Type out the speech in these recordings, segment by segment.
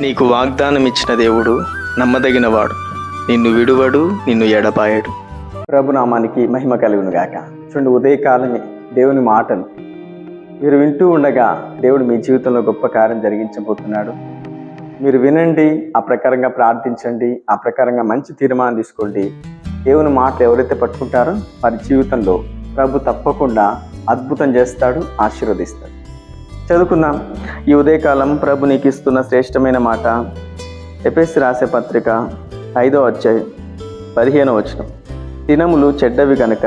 నీకు వాగ్దానం ఇచ్చిన దేవుడు నమ్మదగినవాడు. నిన్ను విడువడు నిన్ను ఎడపాయడు ప్రభునామానికి మహిమ కలుగునుగాక చూడండి ఉదయకాలమే దేవుని మాటలు. మీరు వింటూ ఉండగా దేవుడు మీ జీవితంలో గొప్ప కార్యం జరిగించబోతున్నాడు. మీరు వినండి ఆ ప్రకారంగా ప్రార్థించండి ఆ ప్రకారంగా మంచి తీర్మానం తీసుకోండి. దేవుని మాటలు ఎవరైతే పట్టుకుంటారో వారి జీవితంలో ప్రభు తప్పకుండా అద్భుతం చేస్తాడు ఆశీర్వదిస్తాడు. చదువుకుందాం. ఈ ఉదయకాలం ప్రభు నీకు ఇస్తున్న శ్రేష్టమైన మాట. ఎపిఎస్సి రాసే పత్రిక ఐదో అధ్యాయం పదిహేనో వచనం. దినములు చెడ్డవి గనక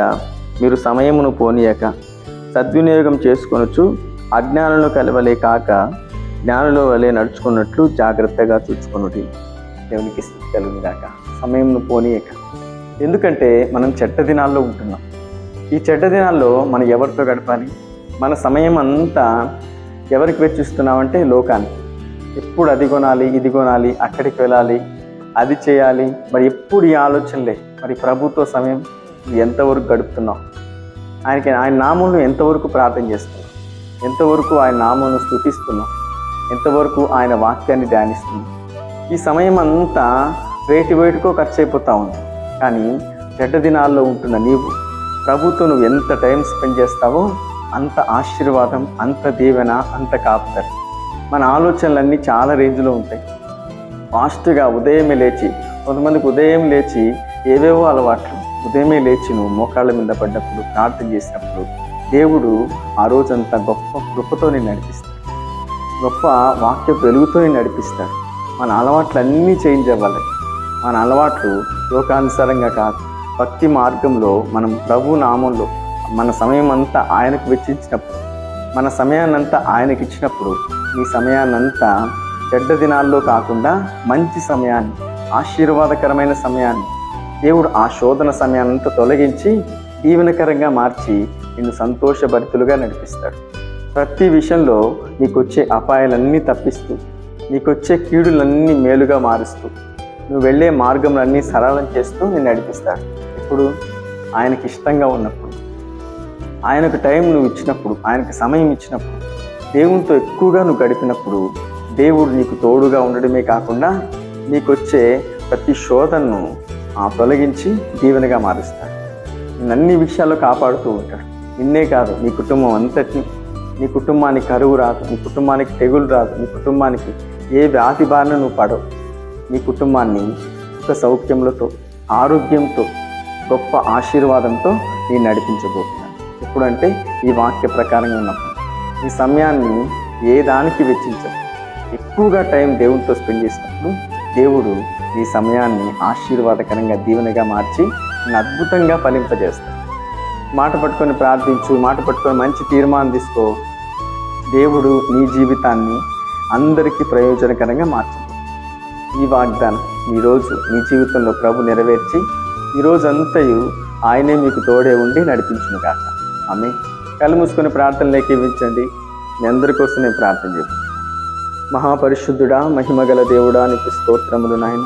మీరు సమయమును పోనీయక సద్వినియోగం చేసుకొనొచ్చు అజ్ఞానులను కలవలే కాక జ్ఞానుల వలె నడుచుకున్నట్లు జాగ్రత్తగా చూచుకొనుడి. దేవునికి స్థితి కలుగును సమయంను పోనీయక. ఎందుకంటే మనం చెడ్డ దినాల్లో ఉంటున్నాం. ఈ చెడ్డ దినాల్లో మనం ఎవరితో గడపాలి? మన సమయం అంతా ఎవరికి వెచ్చిస్తున్నామంటే లోకానికి ఎప్పుడు అది కొనాలి ఇది కొనాలి అక్కడికి వెళ్ళాలి అది చేయాలి మరి ఎప్పుడు ఈ ఆలోచనలే మరి ప్రభుత్వ సమయం ఎంతవరకు గడుపుతున్నావు? ఆయనకి ఆయన నామంను ఎంతవరకు ప్రార్థన చేస్తున్నాం ఎంతవరకు ఆయన నామంను స్థుతిస్తున్నాం ఎంతవరకు ఆయన వాక్యాన్ని ధ్యానిస్తున్నాం ఈ సమయం అంతా వేటి వేటుకో ఖర్చు అయిపోతూ ఉంది. కానీ చెడ్డ దినాల్లో ఉంటున్న నీవు ప్రభుత్వం నువ్వు ఎంత టైం స్పెండ్ చేస్తావో అంత ఆశీర్వాదం అంత దీవెన అంత కాపుతారు మన ఆలోచనలన్నీ చాలా రేంజ్లో ఉంటాయి. ఫాస్ట్గా ఉదయమే లేచి కొంతమందికి ఉదయం లేచి ఏవేవో అలవాట్లు ఉదయమే లేచి నువ్వు మోకాళ్ళ మీద పడ్డప్పుడు ప్రార్థన చేసినప్పుడు దేవుడు ఆ రోజంతా గొప్ప కృపతో నేను నడిపిస్తాడు. గొప్ప వాక్య వెలుగుతో నేను నడిపిస్తాడు. మన అలవాట్లు అన్నీ చేంజ్ అవ్వాలి. మన అలవాట్లు లోకానుసారంగా కాదు భక్తి మార్గంలో మనం ప్రభు నామంలో మన సమయం అంతా ఆయనకు వెచ్చించినప్పుడు మన సమయాన్నంతా ఆయనకి ఇచ్చినప్పుడు మీ సమయాన్నంతా చెడ్డ దినాల్లో కాకుండా మంచి సమయాన్ని ఆశీర్వాదకరమైన సమయాన్ని దేవుడు ఆ శోధన సమయాన్నంతా తొలగించి దీవెనకరంగా మార్చి నిన్ను సంతోషభరితులుగా నడిపిస్తాడు. ప్రతి విషయంలో నీకు వచ్చే అపాయాలన్నీ తప్పిస్తూ నీకు వచ్చే కీడులన్నీ మేలుగా మారుస్తూ నువ్వు వెళ్ళే మార్గంలన్నీ సరళం చేస్తూ నేను నడిపిస్తాడు. ఇప్పుడు ఆయనకి ఇష్టంగా ఉన్నప్పుడు ఆయనకు టైం నువ్వు ఇచ్చినప్పుడు ఆయనకు సమయం ఇచ్చినప్పుడు దేవునితో ఎక్కువగా నువ్వు గడిపినప్పుడు దేవుడు నీకు తోడుగా ఉండడమే కాకుండా నీకు వచ్చే ప్రతి శోధనను ఆ తొలగించి దీవెనగా మారుస్తాడు. నిన్ను అన్ని విషయాల్లో కాపాడుతూ ఉంటాడు. నిన్నే కాదు నీ కుటుంబం అంతటిని. నీ కుటుంబానికి కరువు రాదు నీ కుటుంబానికి తెగులు రాదు నీ కుటుంబానికి ఏ వ్యాధి బారిన నువ్వు పడవు. నీ కుటుంబాన్ని ఒక సౌఖ్యములతో ఆరోగ్యంతో గొప్ప ఆశీర్వాదంతో నేను నడిపించబోతున్నాను ఎప్పుడంటే ఈ వాక్య ప్రకారంగా ఉన్నప్పుడు ఈ సమయాన్ని ఏ దానికి వెచ్చించదు ఎక్కువగా టైం దేవునితో స్పెండ్ చేసినప్పుడు దేవుడు ఈ సమయాన్ని ఆశీర్వాదకరంగా దీవెనగా మార్చి అద్భుతంగా ఫలింపజేస్తాడు. మాట పట్టుకొని ప్రార్థించు మాట పట్టుకొని మంచి తీర్మానం తీసుకో. దేవుడు నీ జీవితాన్ని అందరికీ ప్రయోజనకరంగా మార్చింది ఈ వాగ్దానం ఈరోజు నీ జీవితంలో ప్రభు నెరవేర్చి ఈరోజంతయు ఆయనే మీకు తోడే ఉండి నడిపించును కాక ఆమె కళ్ళు మూసుకొని ప్రార్థనలోకి ఇవ్వించండి మీ అందరి కోసం నేను ప్రార్థన చెప్పు మహాపరిశుద్ధుడా మహిమగల దేవుడా నీకు స్తోత్రములు నాయన.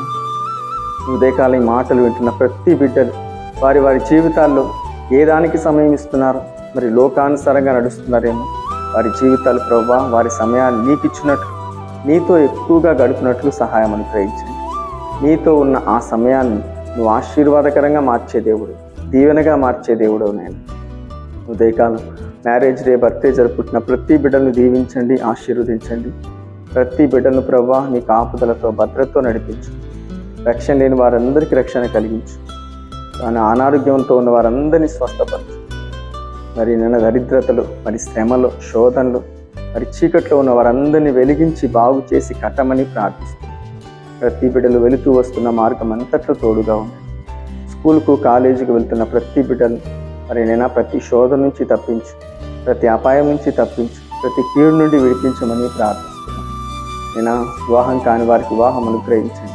ఉదయకాలం ఈ మాటలు వింటున్న ప్రతి బిడ్డలు వారి వారి జీవితాల్లో ఏ దానికి సమయం ఇస్తున్నారు మరి లోకానుసారంగా నడుస్తున్నారేమో వారి జీవితాలు ప్రభావ వారి సమయాన్ని నీకు ఇచ్చినట్లు నీతో ఎక్కువగా గడిపినట్లు సహాయం అనుగ్రహించండి నీతో ఉన్న ఆ సమయాన్ని నువ్వు ఆశీర్వాదకరంగా మార్చే దేవుడు దీవెనగా మార్చే దేవుడు నేను ఉదయకాలం. మ్యారేజ్ డే బర్త్డే జరుపుకుంటున్న ప్రతి బిడ్డలను దీవించండి ఆశీర్వదించండి. ప్రతి బిడ్డలను ప్రవ్వా నీ కాపుదలతో భద్రతతో నడిపించు. రక్షణ లేని వారందరికీ రక్షణ కలిగించు. కానీ అనారోగ్యంతో ఉన్న వారందరినీ స్వస్థపరచు. మరి నిన్న దరిద్రతలు మరి శ్రమలు శోధనలు మరి చీకట్లో ఉన్న వారందరినీ వెలిగించి బాగు చేసి కట్టమని ప్రార్థిస్తున్నాను ప్రతి బిడ్డలు వెళుతూ వస్తున్న మార్గం అంతట్లో తోడుగా ఉంది స్కూల్కు కాలేజీకి వెళ్తున్న ప్రతి బిడ్డలు మరి నేను ప్రతి శోధ నుంచి తప్పించు ప్రతి అపాయం నుంచి తప్పించు ప్రతి కీడు నుండి విడిపించమని ప్రార్థిస్తున్నాను. నేను వివాహం కాని వారికి వివాహం అనుగ్రహించండి.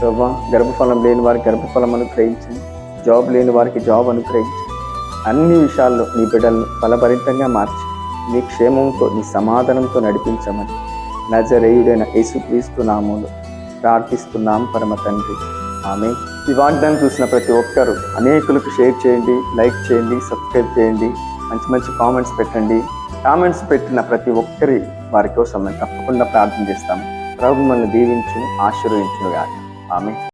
ప్రభా గర్భఫలం లేని వారికి గర్భఫలం అనుగ్రహించండి. జాబ్ లేని వారికి జాబ్ అనుగ్రహించండి. అన్ని విషయాల్లో నీ బిడ్డలను ఫలభరితంగా మార్చి. నీ క్షేమంతో నీ సమాధానంతో నడిపించమని నజరేయుడైన యేసుక్రీస్తు నామంలో ప్రార్థిస్తున్నాం పరమ తండ్రి. ఆమె ఈ వాగ్దానం చూసిన ప్రతి ఒక్కరు అనేకులకు షేర్ చేయండి లైక్ చేయండి సబ్స్క్రైబ్ చేయండి మంచి మంచి కామెంట్స్ పెట్టండి. కామెంట్స్ పెట్టిన ప్రతి ఒక్కరి వారి కోసం మేము తప్పకుండా ప్రార్థన చేస్తాము. ప్రభు మనల్ని దీవించు ఆశీర్వదించును గాక ఆమె